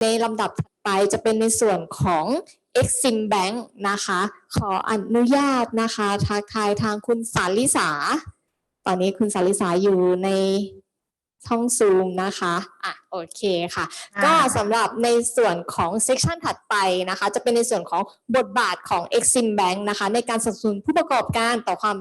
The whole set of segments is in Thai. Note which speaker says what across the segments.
Speaker 1: ในลำดับถัดไปจะเป็นในส่วนของ Exim Bank นะคะ ขออนุญาตนะคะทักทายทางคุณสาลิสา ตอนนี้คุณสาลิสาอยู่ในช่องซูมนะคะ อะ โอเคค่ะ
Speaker 2: ค่ะ
Speaker 1: ก็สำหรับในส่วนของเซ c ชันถัดไปนะคะ จะเป็นในส่วนของบทบาทของ Exim Bank นะคะ ในการสนับสนุนผู้ประกอบการต่อความ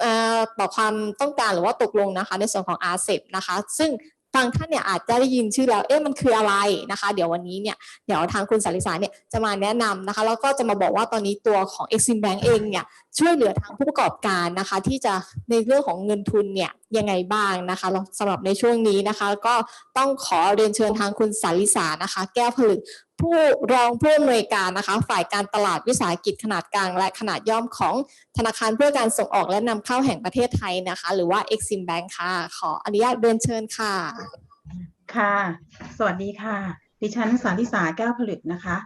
Speaker 1: เอ่อต่อความต้องการหรือว่าตกลงนะคะ ในส่วนของ RCEP นะคะ ซึ่ง บางท่านเนี่ยอาจจะได้ยินชื่อแล้วเอ๊ะมันคืออะไรนะคะ เดี๋ยววันนี้เนี่ยเดี๋ยวทางคุณสาริสาเนี่ยจะมาแนะนำนะคะ แล้วก็จะมาบอกว่าตอนนี้ตัวของ Exim Bank เองเนี่ยช่วยเหลือทางผู้ประกอบการนะคะ ที่จะในเรื่องของเงินทุนเนี่ยยังไงบ้างนะคะสำหรับในช่วงนี้นะคะ ก็ต้องขอเรียนเชิญทางคุณสาริสานะคะ แก้วผลึก ผู้รองผู้อำนวยการนะคะ ฝ่ายการตลาดวิสาหกิจขนาดกลาง และขนาดย่อมของธนาคารเพื่อการส่งออกและนำเข้าแห่งประเทศไทยนะคะ หรือว่า Exim Bank ค่ะ ขออนุญาตเรียนเชิญค่ะ
Speaker 2: ค่ะ สวัสดีค่ะ ดิฉันสาริสาแก้วผลึกนะคะ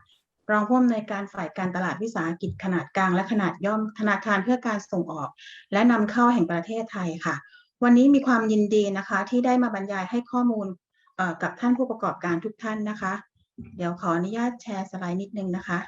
Speaker 2: รองผู้อำนวยการฝ่ายการตลาดวิสาหกิจขนาดกลาง และขนาดย่อมธนาคารเพื่อการส่งออก และนำเข้าแห่งประเทศไทยค่ะ วันนี้มีความยินดีนะคะที่ได้มาบรรยายให้ข้อมูลกับท่านผู้ประกอบการทุกท่านนะคะ เดี๋ยวขออนุญาตแชร์สไลด์นิดนึงนะคะ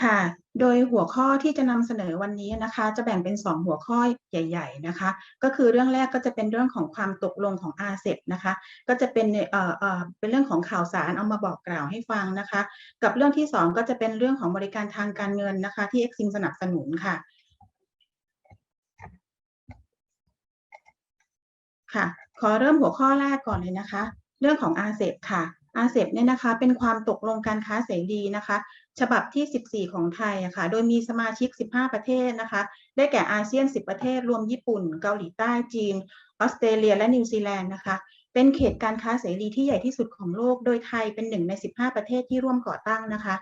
Speaker 2: ค่ะ โดยหัวข้อที่จะนำเสนอวันนี้นะคะ จะแบ่งเป็น 2 หัวข้อใหญ่ ๆนะคะ ก็คือเรื่องแรกก็จะเป็นเรื่องของความตกลงของ r c e p นะคะ ก็จะเป็นเอ่อเอ่อเป็นเรื่องของข่าวสารเอามาบอกกล่าวให้ฟังนะคะ กับเรื่องที่ 2 ก็จะเป็นเรื่องของบริการทางการเงินนะคะ ที่ Exim สนับสนุนค่ะค่ะ ขอเริ่มหัวข้อแรกก่อนเลยนะคะ เรื่องของ r c e p ค่ะ r c e p เนี่ยนะคะเป็นความตกลงการค้าเสรีนะคะ ฉบับที่ 14 ของไทยอะค่ะโดยมีสมาชิก 15 ประเทศนะคะ ได้แก่อาเซียน 10 ประเทศ รวมญี่ปุ่น เกาหลีใต้จีน ออสเตรเลียและนิวซีแลนด์นะคะเป็นเขตการค้าเสรีที่ใหญ่ที่สุดของโลก โดยไทยเป็นหนึ่งใน 15 ประเทศที่ร่วมก่อตั้งนะคะ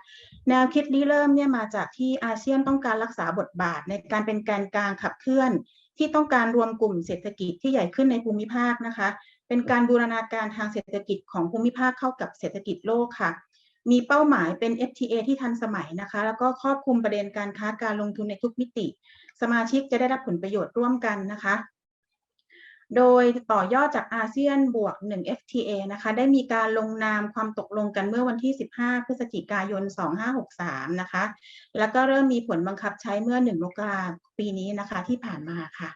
Speaker 2: แนวคิดริเริ่มเนี่ยมาจากที่อาเซียนต้องการรักษาบทบาทในการเป็นแกนกลางขับเคลื่อน ที่ต้องการรวมกลุ่มเศรษฐกิจที่ใหญ่ขึ้นในภูมิภาคนะคะ เป็นการบูรณาการทางเศรษฐกิจของภูมิภาคเข้ากับเศรษฐกิจโลกค่ะ มีเป้าหมายเป็น FTA ที่ทันสมัยนะคะ แล้วก็ครอบคลุมประเด็นการค้าการลงทุนในทุกมิติ สมาชิกจะได้รับผลประโยชน์ร่วมกันนะคะโดยต่อยอดจากอาเซียนบวก 1 FTA นะคะ ได้มีการลงนามความตกลงกันเมื่อวันที่ 15 พฤศจิกายน 2563 นะคะ แล้วก็เริ่มมีผลบังคับใช้เมื่อ 1 มกราปีนี้นะคะที่ผ่านมาค่ะ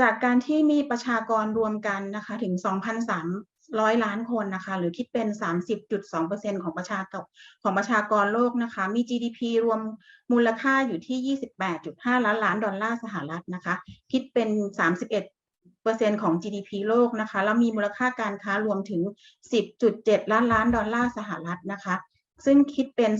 Speaker 2: จากการที่มีประชากรรวมกันนะคะถึง 2,300 ล้านคนนะคะหรือคิดเป็น 30.2%ของประชากรของประชากรโลกนะคะ มี GDP รวมมูลค่าอยู่ที่ 28.5 ล้านล้านดอลลาร์สหรัฐนะคะคิดเป็น 31%ของ GDP โลกนะคะแล้วมีมูลค่าการค้ารวมถึง 10.7 ล้านล้านดอลลาร์สหรัฐนะคะ ซึ่งคิดเป็น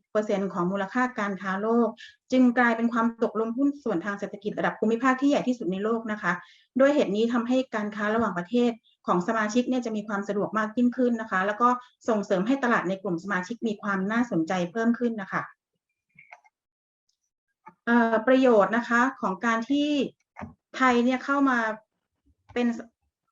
Speaker 2: 30%ของมูลค่าการค้าโลก จึงกลายเป็นความตกลงหุ้นส่วนทางเศรษฐกิจระดับภูมิภาคที่ใหญ่ที่สุดในโลกนะคะด้วยเหตุนี้ทำให้การค้าระหว่างประเทศของสมาชิกเนี่ยจะมีความสะดวกมากยิ่งขึ้นนะคะ แล้วก็ส่งเสริมให้ตลาดในกลุ่มสมาชิกมีความน่าสนใจเพิ่มขึ้นนะคะประโยชน์นะคะของการที่ไทยเนี่ยเข้ามาเป็น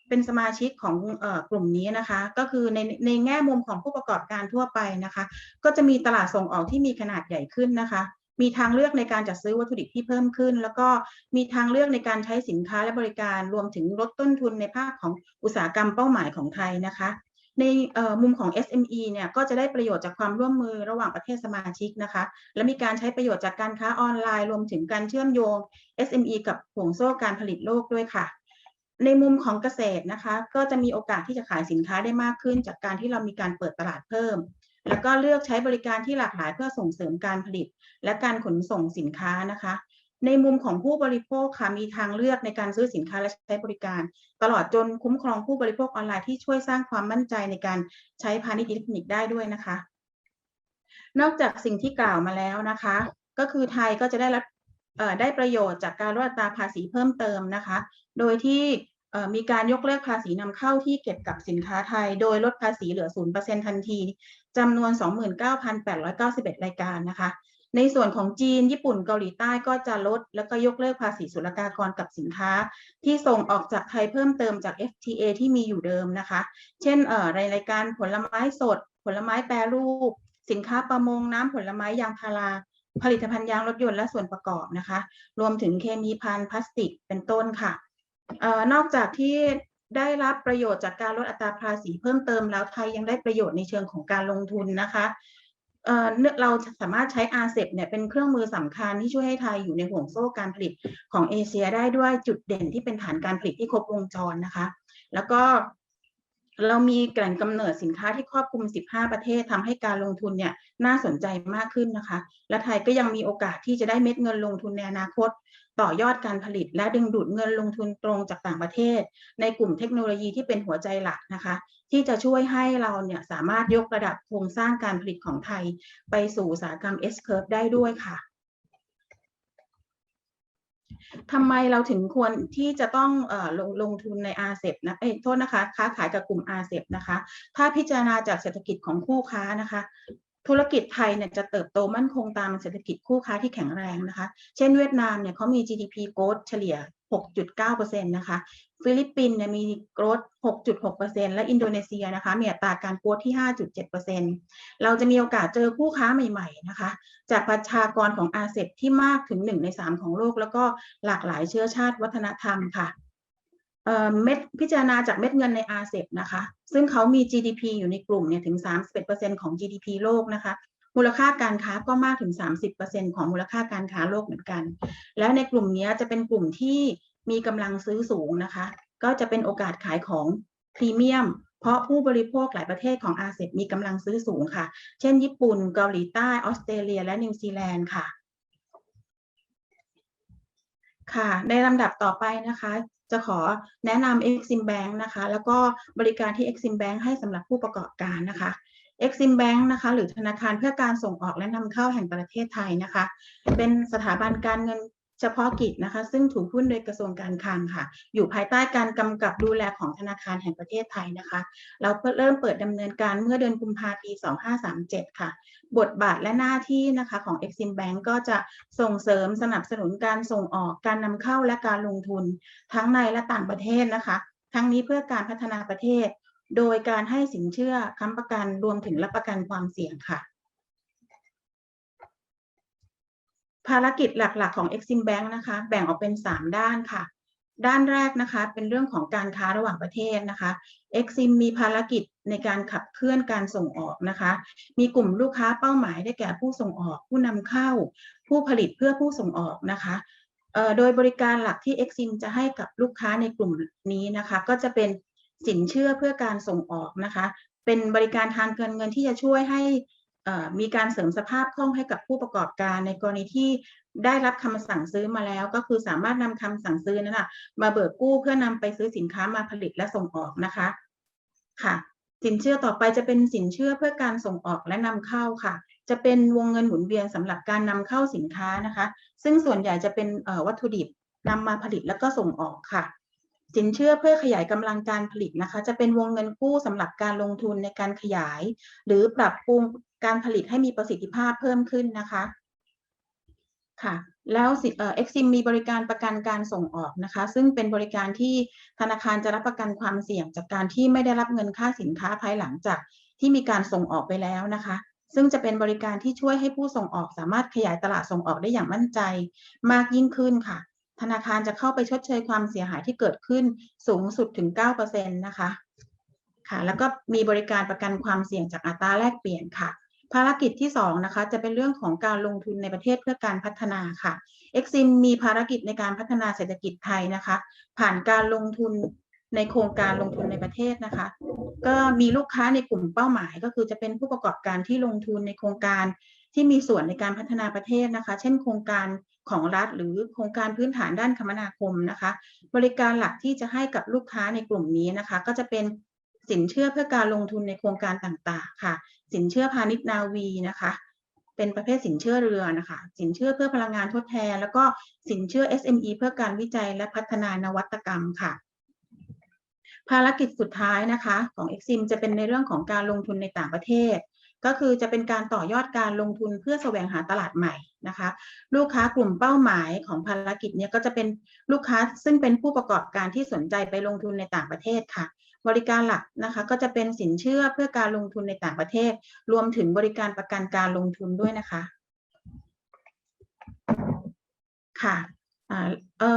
Speaker 2: เป็นสมาชิกของอกลุ่มนี้นะคะ ก็คือในในแง่มุมของผู้ประกอบการทั่วไปนะคะ ก็จะมีตลาดส่งออกที่มีขนาดใหญ่ขึ้นนะคะ มีทางเลือกในการจัดซื้อวัตถุดิบที่เพิ่มขึ้น แล้วก็มีทางเลือกในการใช้สินค้าและบริการรวมถึงลดต้นทุนในภาคของอุตสาหกรรมเป้าหมายของไทยนะคะในมุมของ SME เนี่ยก็จะได้ประโยชน์จากความร่วมมือระหว่างประเทศสมาชิกนะคะ และมีการใช้ประโยชน์จากการค้าออนไลน์ รวมถึงการเชื่อมโยง SME กับห่วงโซ่การผลิตโลกด้วยค่ะ ในมุมของเกษตรนะคะ ก็จะมีโอกาสที่จะขายสินค้าได้มากขึ้น จากการที่เรามีการเปิดตลาดเพิ่ม แล้วก็เลือกใช้บริการที่หลากหลายเพื่อส่งเสริมการผลิต และการขนส่งสินค้านะคะ ในมุมของผู้บริโภคค่ะมีทางเลือกในการซื้อสินค้าและใช้บริการ ตลอดจนคุ้มครองผู้บริโภคออนไลน์ที่ช่วยสร้างความมั่นใจในการใช้พาณิชย์อิเล็กทรอนิกส์ได้ด้วยนะคะ นอกจากสิ่งที่กล่าวมาแล้วนะคะ ก็คือไทยก็จะได้รับได้ประโยชน์จากการลดอัตราภาษีเพิ่มเติมนะคะ โดยที่มีการยกเลิกภาษีนำเข้าที่เก็บกับสินค้าไทย โดยลดภาษีเหลือ 0%ทันทีจำนวน 29,891 รายการนะคะ ในส่วนของจีน ญี่ปุ่น เกาหลีใต้ก็จะลด แล้วก็ยกเลิกภาษีศุลกากรกับสินค้า ที่ส่งออกจากไทยเพิ่มเติมจาก FTA ที่มีอยู่เดิมนะคะ เช่นในรายการผลไม้สด ผลไม้แปรรูป สินค้าประมงน้ำผลไม้ยางพาราผลิตภัณฑ์ยางรถยนต์และส่วนประกอบนะคะ รวมถึงเคมีภัณฑ์พลาสติกเป็นต้นค่ะ นอกจากที่ได้รับประโยชน์จากการลดอัตราภาษีเพิ่มเติมแล้วไทยยังได้ประโยชน์ในเชิงของการลงทุนนะคะเนื่องเราสามารถใช้ RCEP เนี่ยเป็นเครื่องมือสำคัญที่ช่วยให้ไทยอยู่ในห่วงโซ่การผลิตของเอเชียได้ด้วยจุดเด่นที่เป็นฐานการผลิตที่ครบวงจรนะคะ แล้วก็ เรามีแหล่งกำเนิดสินค้าที่ครอบคลุม 15 ประเทศทำให้การลงทุนเนี่ยน่าสนใจมากขึ้นนะคะ และไทยก็ยังมีโอกาสที่จะได้เม็ดเงินลงทุนในอนาคต ต่อยอดการผลิต และดึงดูดเงินลงทุนตรงจากต่างประเทศ ในกลุ่มเทคโนโลยีที่เป็นหัวใจหลักนะคะ ที่จะช่วยให้เราเนี่ยสามารถยกระดับโครงสร้างการผลิตของไทย ไปสู่อุตสาหกรรม S curve ได้ด้วยค่ะ ทำไมเราถึงควรที่จะต้องอลงลงทุนในอาเซบนะเอ้โทษนะคะ ค้าขายกับกลุ่มอาเซบนะคะ ถ้าพิจารณาจากเศรษฐกิจของคู่ค้านะคะ ธุรกิจไทยเนี่ยจะเติบโตมั่นคงตามเศรษฐกิจคู่ค้าที่แข็งแรงนะคะ เช่นเวียดนามเนี่ยเขามี GDP growth เฉลี่ย 6.9%นะคะ ฟิลิปปินส์เนี่ยมี growth 6.6%และอินโดนีเซียนะคะ มีอัตราการ growth ที่ 5.7%เราจะมีโอกาสเจอคู่ค้าใหม่ๆนะคะ จากประชากรของอาเซบที่มากถึง 1 ใน 3 ของโลก แล้วก็หลากหลายเชื้อชาติวัฒนธรรมค่ะ เม็ดพิจารณาจากเม็ดเงินในอาเซบนะคะ ซึ่งเขามี GDP อยู่ในกลุ่มเนี่ยถึง 31%ของ GDP โลกนะคะ มูลค่าการค้าก็มากถึง 30%ของมูลค่าการค้าโลกเหมือนกัน แล้วในกลุ่มนี้จะเป็นกลุ่มที่มีกำลังซื้อสูงนะคะ ก็จะเป็นโอกาสขายของพรีเมียม เพราะผู้บริโภคหลายประเทศของอาเซียนมีกำลังซื้อสูงค่ะ เช่น ญี่ปุ่น เกาหลีใต้ ออสเตรเลีย และนิวซีแลนด์ค่ะ ค่ะ ในลำดับต่อไปนะคะ จะขอแนะนำ Exim Bank นะคะ แล้วก็บริการที่ Exim Bank ให้สำหรับผู้ประกอบการนะคะ Exim Bank นะคะหรือธนาคารเพื่อการส่งออกและนำเข้าแห่งประเทศไทยนะคะ เป็นสถาบันการเงินเฉพาะกิจนะคะ ซึ่งถูกหุ้นโดยกระทรวงการคลังค่ะ อยู่ภายใต้การกำกับดูแลของธนาคารแห่งประเทศไทยนะคะ เราเริ่มเปิดดำเนินการเมื่อเดือนกุมภาพันธ์ปี 2537 ค่ะ บทบาทและหน้าที่นะคะของ Exim Bank ก็จะส่งเสริมสนับสนุนการส่งออกการนำเข้าและการลงทุน ทั้งในและต่างประเทศนะคะ ทั้งนี้เพื่อการพัฒนาประเทศ โดยการให้สินเชื่อค้ำประกันรวมถึงรับประกันความเสี่ยงค่ะ ภารกิจหลักๆของ Exim Bank นะคะ แบ่งออกเป็น 3 ด้านค่ะด้านแรกนะคะเป็นเรื่องของการค้าระหว่างประเทศนะคะ Exim มีภารกิจ ในการขับเคลื่อนการส่งออกนะคะ มีกลุ่มลูกค้าเป้าหมายได้แก่ผู้ส่งออก ผู้นำเข้า ผู้ผลิตเพื่อผู้ส่งออกนะคะโดยบริการหลักที่ Exim จะให้กับลูกค้าในกลุ่มนี้นะคะ ก็จะเป็นสินเชื่อเพื่อการส่งออกนะคะ เป็นบริการทางการเงินที่จะช่วยให้มีการเสริมสภาพคล่องให้กับผู้ประกอบการในกรณีที่ได้รับคำสั่งซื้อมาแล้ว ก็คือสามารถนำคำสั่งซื้อนั้นนะมาเบิกกู้เพื่อนำไปซื้อสินค้ามาผลิตและส่งออกนะคะค่ะ สินเชื่อต่อไปจะเป็นสินเชื่อเพื่อการส่งออกและนำเข้าค่ะ จะเป็นวงเงินหมุนเวียนสำหรับการนำเข้าสินค้านะคะ ซึ่งส่วนใหญ่จะเป็นวัตถุดิบนำมาผลิตแล้วก็ส่งออกค่ะ สินเชื่อเพื่อขยายกำลังการผลิตนะคะ จะเป็นวงเงินกู้สำหรับการลงทุนในการขยาย หรือปรับปรุงการผลิตให้มีประสิทธิภาพเพิ่มขึ้นนะคะค่ะ แล้วเอ่อ Exim มีบริการประกันการส่งออกนะคะ ซึ่งเป็นบริการที่ธนาคารจะรับประกันความเสี่ยง จากการที่ไม่ได้รับเงินค่าสินค้าภายหลังจากที่มีการส่งออกไปแล้วนะคะ ซึ่งจะเป็นบริการที่ช่วยให้ผู้ส่งออกสามารถขยายตลาดส่งออกได้อย่างมั่นใจ มากยิ่งขึ้นค่ะ ธนาคารจะเข้าไปชดเชยความเสียหายที่เกิดขึ้นสูงสุดถึง 9%นะคะค่ะ แล้วก็มีบริการประกันความเสี่ยงจากอัตราแลกเปลี่ยนค่ะ ภารกิจที่2นะคะจะเป็นเรื่องของการลงทุนในประเทศเพื่อการพัฒนาค่ะ Exim มีภารกิจในการพัฒนาเศรษฐกิจไทยนะคะ ผ่านการลงทุนในโครงการลงทุนในประเทศนะคะ ก็มีลูกค้าในกลุ่มเป้าหมาย ก็คือจะเป็นผู้ประกอบการที่ลงทุนในโครงการที่มีส่วนในการพัฒนาประเทศนะคะ เช่น โครงการของรัฐ หรือโครงการพื้นฐานด้านคมนาคมนะคะ บริการหลักที่จะให้กับลูกค้าในกลุ่มนี้นะคะ ก็จะเป็นสินเชื่อเพื่อการลงทุนในโครงการต่างๆ ค่ะ สินเชื่อพาณิชย์นาวีนะคะ เป็นประเภทสินเชื่อเรือนะคะ สินเชื่อเพื่อพลังงานทดแทน แล้วก็สินเชื่อ SME เพื่อการวิจัยและพัฒนานวัตกรรมค่ะ ภารกิจสุดท้ายนะคะของ Exim จะเป็นในเรื่องของการลงทุนในต่างประเทศ ก็คือจะเป็นการต่อยอดการลงทุนเพื่อแสวงหาตลาดใหม่ นะคะ ลูกค้ากลุ่มเป้าหมายของภารกิจเนี้ยก็จะเป็นลูกค้าซึ่งเป็นผู้ประกอบการที่สนใจไปลงทุนในต่างประเทศค่ะ บริการหลักนะคะก็จะเป็นสินเชื่อเพื่อการลงทุนในต่างประเทศ รวมถึงบริการประกันการลงทุนด้วยนะคะค่ะ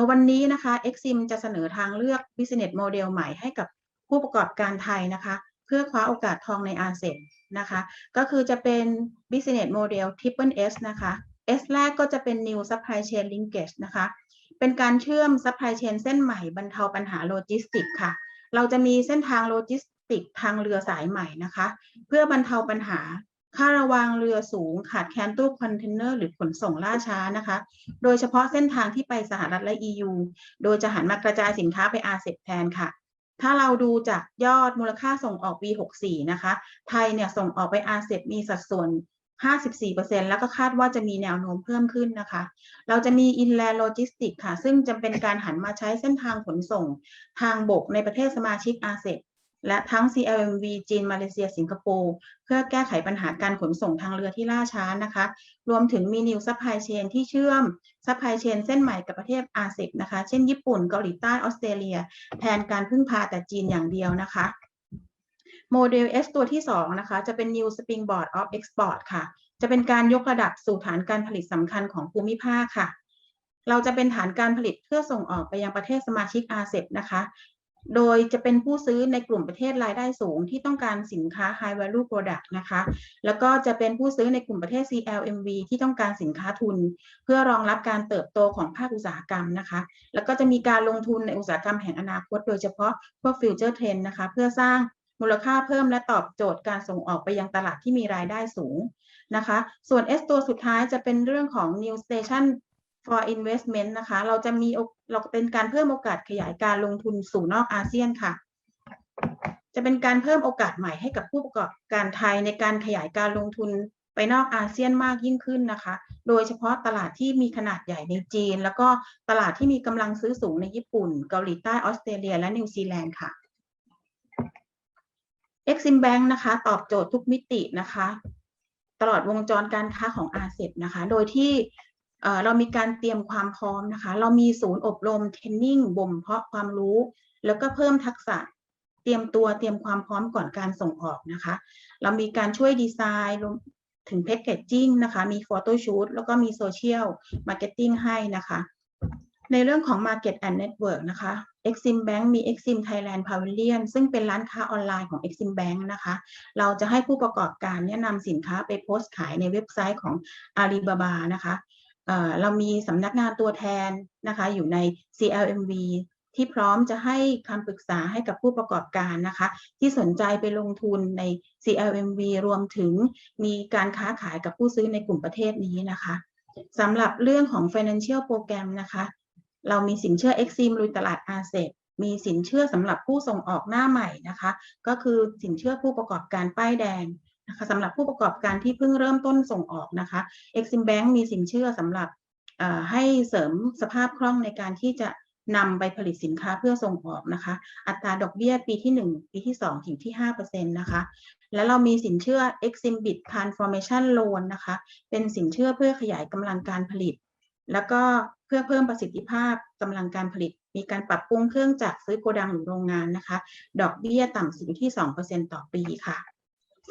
Speaker 2: วันนี้นะคะ Exim จะเสนอทางเลือก Business Model ใหม่ให้กับผู้ประกอบการไทยนะคะ เพื่อคว้าโอกาสทองในอาเซียนนะคะ ก็คือจะเป็น Business Model Triple S นะคะ S แรกก็จะเป็น New Supply Chain Linkage นะคะ เป็นการเชื่อม Supply Chain เส้นใหม่บรรเทาปัญหาโลจิสติกค่ะ เราจะมีเส้นทางโลจิสติกทางเรือสายใหม่นะคะ เพื่อบรรเทาปัญหาค่าระวางเรือสูงขาดแคลนตู้คอนเทนเนอร์หรือขนส่งล่าช้านะคะ โดยเฉพาะเส้นทางที่ไปสหรัฐและ EU โดยจะหันมากระจายสินค้าไปอาเซียนแทนค่ะ ถ้าเราดูจากยอดมูลค่าส่งออกปี64 นะคะ ไทยเนี่ยส่งออกไปอาเซียนมีสัดส่วน 54%แล้วก็คาดว่าจะมีแนวโน้มเพิ่มขึ้นนะคะ เราจะมี inland logistics ค่ะ ซึ่งจะเป็นการหันมาใช้เส้นทางขนส่งทางบกในประเทศสมาชิกอาเซียนและทั้ง CLMV จีน มาเลเซีย สิงคโปร์ เพื่อแก้ไขปัญหาการขนส่งทางเรือที่ล่าช้านะคะ รวมถึงมี New Supply Chain ที่เชื่อม Supply Chain เส้นใหม่กับประเทศอาเซียนนะคะ เช่นญี่ปุ่น เกาหลีใต้ ออสเตรเลีย แทนการพึ่งพาแต่จีนอย่างเดียวนะคะ โมเดล S ตัวที่ 2 นะคะ จะเป็น New Springboard of Export ค่ะ จะเป็นการยกระดับสู่ฐานการผลิตสำคัญของภูมิภาคค่ะ เราจะเป็นฐานการผลิตเพื่อส่งออกไปยังประเทศสมาชิกอาเซียนนะคะ โดยจะเป็นผู้ซื้อในกลุ่มประเทศรายได้สูงที่ต้องการสินค้า High Value Product นะคะ แล้วก็จะเป็นผู้ซื้อในกลุ่มประเทศ CLMV ที่ต้องการสินค้าทุน เพื่อรองรับการเติบโตของภาคอุตสาหกรรมนะคะ แล้วก็จะมีการลงทุนในอุตสาหกรรมแห่งอนาคต โดยเฉพาะพวก Future Trend นะคะ เพื่อสร้าง มูลค่าเพิ่มและตอบโจทย์การส่งออกไปยังตลาดที่มีรายได้สูงนะคะ ส่วน S ตัวสุดท้ายจะเป็นเรื่องของ New Station for Investment นะคะ เราจะมีเราเป็นการเพิ่มโอกาสขยายการลงทุนสู่นอกอาเซียนค่ะ จะเป็นการเพิ่มโอกาสใหม่ให้กับผู้ประกอบการไทยในการขยายการลงทุนไปนอกอาเซียนมากยิ่งขึ้นนะคะ โดยเฉพาะตลาดที่มีขนาดใหญ่ในจีน แล้วก็ตลาดที่มีกำลังซื้อสูงในญี่ปุ่น เกาหลีใต้ ออสเตรเลีย และนิวซีแลนด์ค่ะ Exim Bank นะคะ ตอบโจทย์ทุกมิตินะคะ ตลอดวงจรการค้าของอาเซียนนะคะ โดยที่เอ่อเรามีการเตรียมความพร้อมนะคะ เรามีศูนย์อบรมเทรนนิ่งบ่มเพาะความรู้ แล้วก็เพิ่มทักษะเตรียมตัวเตรียมความพร้อมก่อนการส่งออกนะคะ เรามีการช่วยดีไซน์รวมถึงแพคเกจจิ้งนะคะ มีโฟโต้ชูตแล้วก็มีโซเชียลมาร์เก็ตติ้งให้นะคะ ในเรื่องของ Market and Network นะคะ Exim Bank มี Exim Thailand Pavilion ซึ่งเป็นร้านค้าออนไลน์ของ Exim Bank นะคะ เราจะให้ผู้ประกอบการแนะนำสินค้าไปโพสต์ขายในเว็บไซต์ของ Alibaba นะคะเออเรามีสำนักงานตัวแทนนะคะอยู่ใน CLMV ที่พร้อมจะให้คำปรึกษาให้กับผู้ประกอบการนะคะ ที่สนใจไปลงทุนใน CLMV รวมถึงมีการค้าขายกับผู้ซื้อในกลุ่มประเทศนี้นะคะสำหรับเรื่องของ Financial Program นะคะ เรามีสินเชื่อ Exim ลุยตลาดอาเซมีสินเชื่อสำหรับผู้ส่งออกหน้าใหม่นะคะ ก็คือสินเชื่อผู้ประกอบการป้ายแดงนะคะสำหรับผู้ประกอบการที่เพิ่งเริ่มต้นส่งออกนะคะ Exim Bank มีสินเชื่อสำหรับให้เสริมสภาพคล่องในการที่จะนำไปผลิตสินค้าเพื่อส่งออกนะคะ อัตราดอกเบี้ยปีที่ 1 ปีที่ 2 ถึงที่5%นะคะ แล้วเรามีสินเชื่อ Exim Bit Transformation Loan นะคะ เป็นสินเชื่อเพื่อขยายกำลังการผลิต แล้วก็ เพื่อเพิ่มประสิทธิภาพกำลังการผลิต มีการปรับปรุงเครื่องจักรซื้อโกดังหรือโรงงานนะคะ ดอกเบี้ยต่ำสุดอยู่ที่ 2%ต่อปีค่ะ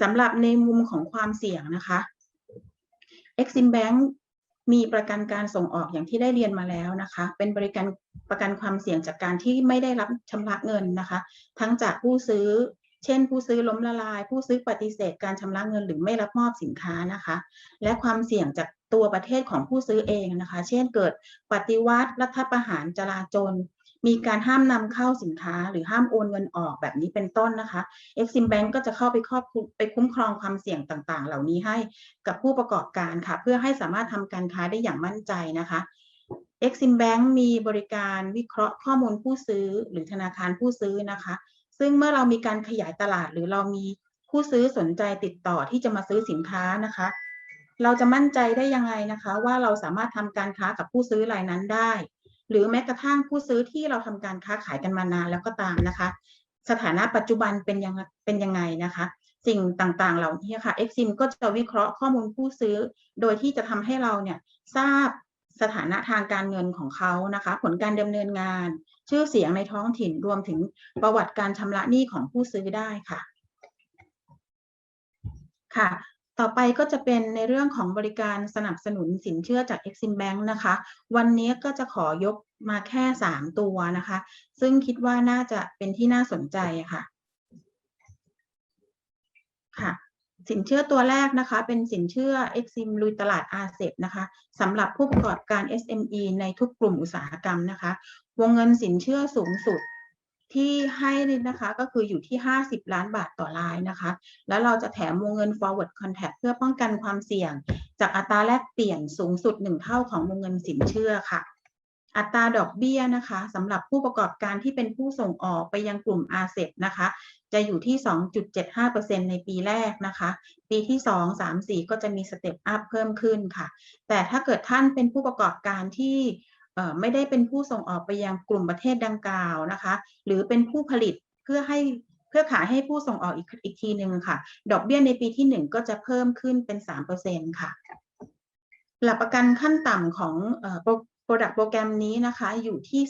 Speaker 2: สำหรับในมุมของความเสี่ยงนะคะ Exim Bank มีประกันการส่งออกอย่างที่ได้เรียนมาแล้วนะคะ เป็นบริการประกันความเสี่ยงจากการที่ไม่ได้รับชำระเงินนะคะ ทั้งจากผู้ซื้อ เช่น ผู้ซื้อล้มละลาย ผู้ซื้อปฏิเสธการชำระเงินหรือไม่รับมอบสินค้านะคะ และความเสี่ยงจากตัวประเทศของผู้ซื้อเองนะคะ เช่นเกิดปฏิวัติรัฐประหารจลาจลมีการห้ามนำเข้าสินค้า หรือห้ามโอนเงินออกแบบนี้เป็นต้นนะคะ Exim Bank ก็จะเข้าไปครอบไปคุ้มครองความเสี่ยงต่างๆ เหล่านี้ให้กับผู้ประกอบการค่ะ เพื่อให้สามารถทำการค้าได้อย่างมั่นใจนะคะ Exim Bank มีบริการวิเคราะห์ข้อมูลผู้ซื้อหรือธนาคารผู้ซื้อนะคะ ซึ่งเมื่อเรามีการขยายตลาดหรือเรามีผู้ซื้อสนใจติดต่อที่จะมาซื้อสินค้านะคะ เราจะมั่นใจได้ยังไงนะคะ ว่าเราสามารถทำการค้ากับผู้ซื้อรายนั้นได้ หรือแม้กระทั่งผู้ซื้อที่เราทำการค้าขายกันมานานแล้วก็ตามนะคะ สถานะปัจจุบันเป็นยังเป็นยังไงนะคะ สิ่งต่างๆ เหล่านี้ค่ะ Exim ก็จะวิเคราะห์ข้อมูลผู้ซื้อ โดยที่จะทำให้เราเนี่ยทราบ สถานะทางการเงินของเขานะคะ ผลการดำเนินงาน ชื่อเสียงในท้องถิ่นรวมถึงประวัติการชำระหนี้ของผู้ซื้อได้ค่ะ ค่ะ ต่อไปก็จะเป็นในเรื่องของบริการสนับสนุนสินเชื่อจาก Exim Bank นะคะ วันนี้ก็จะขอยกมาแค่ 3 ตัวนะคะ ซึ่งคิดว่าน่าจะเป็นที่น่าสนใจค่ะ ค่ะ สินเชื่อตัวแรกนะคะ เป็นสินเชื่อ Exim ลุยตลาดอาเซนะคะสำหรับผู้ประกอบการ SME ในทุกกลุ่มอุตสาหกรรมนะคะ วงเงินสินเชื่อสูงสุดที่ให้นี่นะคะก็คืออยู่ที่ 50 ล้านบาทต่อรายนะคะ แล้วเราจะแถมวงเงิน forward contract เพื่อป้องกันความเสี่ยง จากอัตราแลกเปลี่ยนสูงสุด 1 เท่าของวงเงินสินเชื่อค่ะ อัตราดอกเบี้ยนะคะสำหรับผู้ประกอบการที่เป็นผู้ส่งออกไปยังกลุ่มอาเซนะคะ จะอยู่ที่ 2.75%ในปีแรกนะคะ ปีที่ 2 3 4 ก็จะมีสเต็ปอัพเพิ่มขึ้นค่ะ แต่ถ้าเกิดท่านเป็นผู้ประกอบการที่ไม่ได้เป็นผู้ส่งออกไปยังกลุ่มประเทศดังกล่าวนะคะ หรือเป็นผู้ผลิตเพื่อให้เพื่อขายให้ผู้ส่งออกอีกอีกทีหนึ่งค่ะ ดอกเบี้ยในปีที่ 1 ก็จะเพิ่มขึ้นเป็น3%ค่ะ หลักประกันขั้นต่ำของโปรดักโปรแกรมนี้นะคะอยู่ที่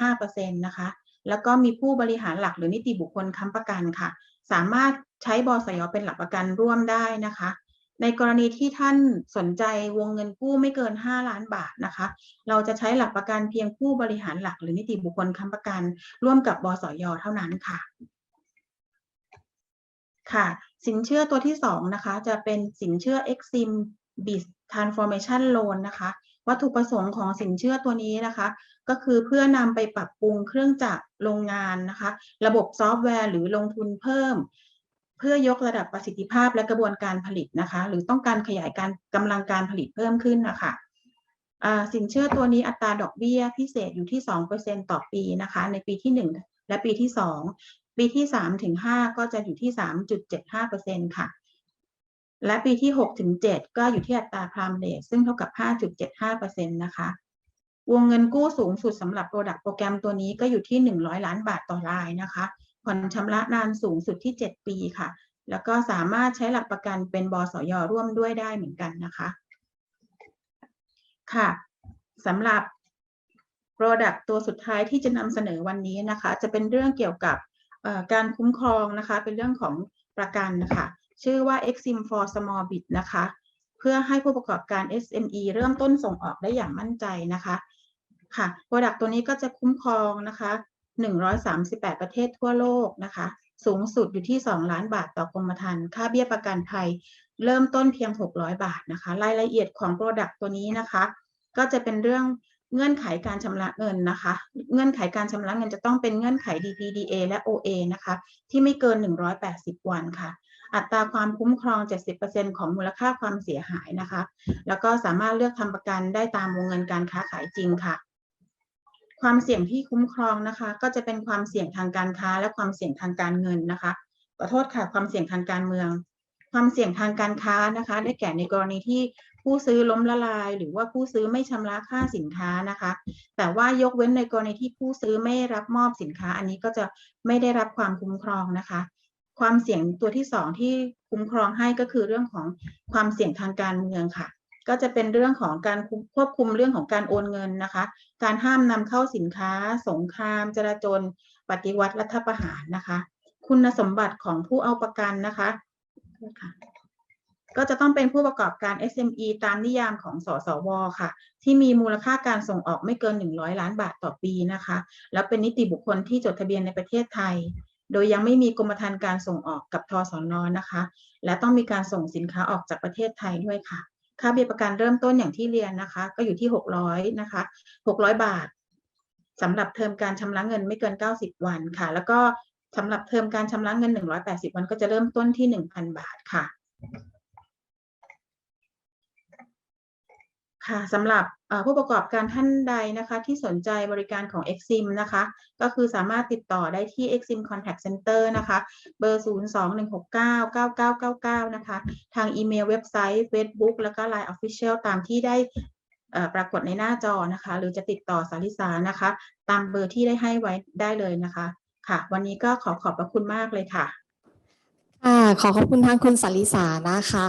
Speaker 2: 35%นะคะ แล้วก็มีผู้บริหารหลักหรือนิติบุคคลค้ำประกันค่ะ สามารถใช้บสยเป็นหลักประกันร่วมได้นะคะ ในกรณีที่ท่านสนใจวงเงินกู้ไม่เกิน 5 ล้านบาทนะคะ เราจะใช้หลักประกันเพียงผู้บริหารหลัก หรือนิติบุคคลค้ำประกัน ร่วมกับบสยเท่านั้นค่ะค่ะ สินเชื่อตัวที่สองนะคะ จะเป็นสินเชื่อ Exim b i z Transformation Loan นะคะ วัตถุประสงค์ของสินเชื่อตัวนี้นะคะ ก็คือเพื่อนำไปปรับปรุงเครื่องจักรโรงงานนะคะ ระบบซอฟต์แวร์หรือลงทุนเพิ่ม เพื่อยกระดับประสิทธิภาพและกระบวนการผลิตนะคะ หรือต้องการขยายการกำลังการผลิตเพิ่มขึ้นนะคะสินเชื่อตัวนี้อัตราดอกเบี้ยพิเศษอยู่ที่ 2%ต่อปีนะคะ ในปีที่ 1 และปีที่ 2 ปีที่ 3 ถึง 5 ก็จะอยู่ที่ 3.75%ค่ะ และปีที่ 6 ถึง 7 ก็อยู่ที่อัตราพรามเรทซึ่งเท่ากับ 5.75%นะคะ วงเงินกู้สูงสุดสำหรับโปรดักต์โปรแกรมตัวนี้ก็อยู่ที่ 100 ล้านบาทต่อรายนะคะ ผ่อนชำระนานสูงสุดที่ 7 ปีค่ะ แล้วก็สามารถใช้หลักประกันเป็นบสยร่วมด้วยได้เหมือนกันนะคะ ค่ะสำหรับ Product ตัวสุดท้ายที่จะนำเสนอวันนี้นะคะ จะเป็นเรื่องเกี่ยวกับการคุ้มครองนะคะ เป็นเรื่องของประกันนะคะ ชื่อว่า Exim for Small Bit นะคะ เพื่อให้ผู้ประกอบการ SME เริ่มต้นส่งออกได้อย่างมั่นใจนะคะค่ะ Product ตัวนี้ก็จะคุ้มครองนะคะ 138 ประเทศทั่วโลกนะคะ สูงสุดอยู่ที่ 2 ล้านบาทต่อกรมธรรม์ค่าเบี้ยประกันภัย เริ่มต้นเพียง 600 บาทนะคะ รายละเอียดของ Product ตัวนี้นะคะ ก็จะเป็นเรื่องเงื่อนไขการชำระเงินนะคะ เงื่อนไขการชำระเงินจะต้องเป็นเงื่อนไข DPDA และ OA นะคะ ที่ไม่เกิน 180 วันค่ะ อัตราความคุ้มครอง 70%ของมูลค่าความเสียหายนะคะ แล้วก็สามารถเลือกทำประกันได้ตามวงเงินการค้าขายจริงค่ะ ความเสี่ยงที่คุ้มครองนะคะ ก็จะเป็นความเสี่ยงทางการค้า และความเสี่ยงทางการเงินนะคะขอโทษค่ะความเสี่ยงทางการเมือง ความเสี่ยงทางการค้านะคะ ได้แก่ในกรณีที่ผู้ซื้อล้มละลาย หรือว่าผู้ซื้อไม่ชำระค่าสินค้านะคะ แต่ว่ายกเว้นในกรณีที่ผู้ซื้อไม่รับมอบสินค้า อันนี้ก็จะไม่ได้รับความคุ้มครองนะคะ ความเสี่ยงตัวที่สองที่คุ้มครองให้ก็คือเรื่องของความเสี่ยงทางการเมืองค่ะ ก็จะเป็นเรื่องของการควบคุมเรื่องของการโอนเงินนะคะ การห้ามนำเข้าสินค้า สงคราม จราจรปฏิวัติรัฐประหารนะคะ คุณสมบัติของผู้เอาประกันนะคะค่ะก็จะต้องเป็นผู้ประกอบการ SME ตามนิยามของสสวค่ะ ที่มีมูลค่าการส่งออกไม่เกิน 100 ล้านบาทต่อปีนะคะ แล้วเป็นนิติบุคคลที่จดทะเบียนในประเทศไทย โดยยังไม่มีกรมธรรม์การส่งออกกับทสนนะคะ และต้องมีการส่งสินค้าออกจากประเทศไทยด้วยค่ะ ค่าเบี้ยประกันเริ่มต้นอย่างที่เรียนนะคะ ก็อยู่ที่ 600นะคะ600 บาทสำหรับเทอมการชำระเงินไม่เกิน 90 วันค่ะ แล้วก็สำหรับเทอมการชำระเงิน 180 วันก็จะเริ่มต้นที่ 1,000 บาทค่ะ ค่ะสำหรับผู้ประกอบการท่านใดนะคะที่สนใจบริการของ Exim นะคะ ก็คือสามารถติดต่อได้ที่ Exim Contact Center นะคะ เบอร์ 021699999 นะคะ ทางอีเมลเว็บไซต์ Facebook แล้วก็ Line Official ตามที่ได้ปรากฏในหน้าจอนะคะ หรือจะติดต่อสาริสานะคะ ตามเบอร์ที่ได้ให้ไว้ได้เลยนะคะ ค่ะ วันนี้ก็ขอขอบพระคุณมากเลยค่ะ
Speaker 1: ค่ะ ขอขอบคุณทางคุณสาริสานะคะ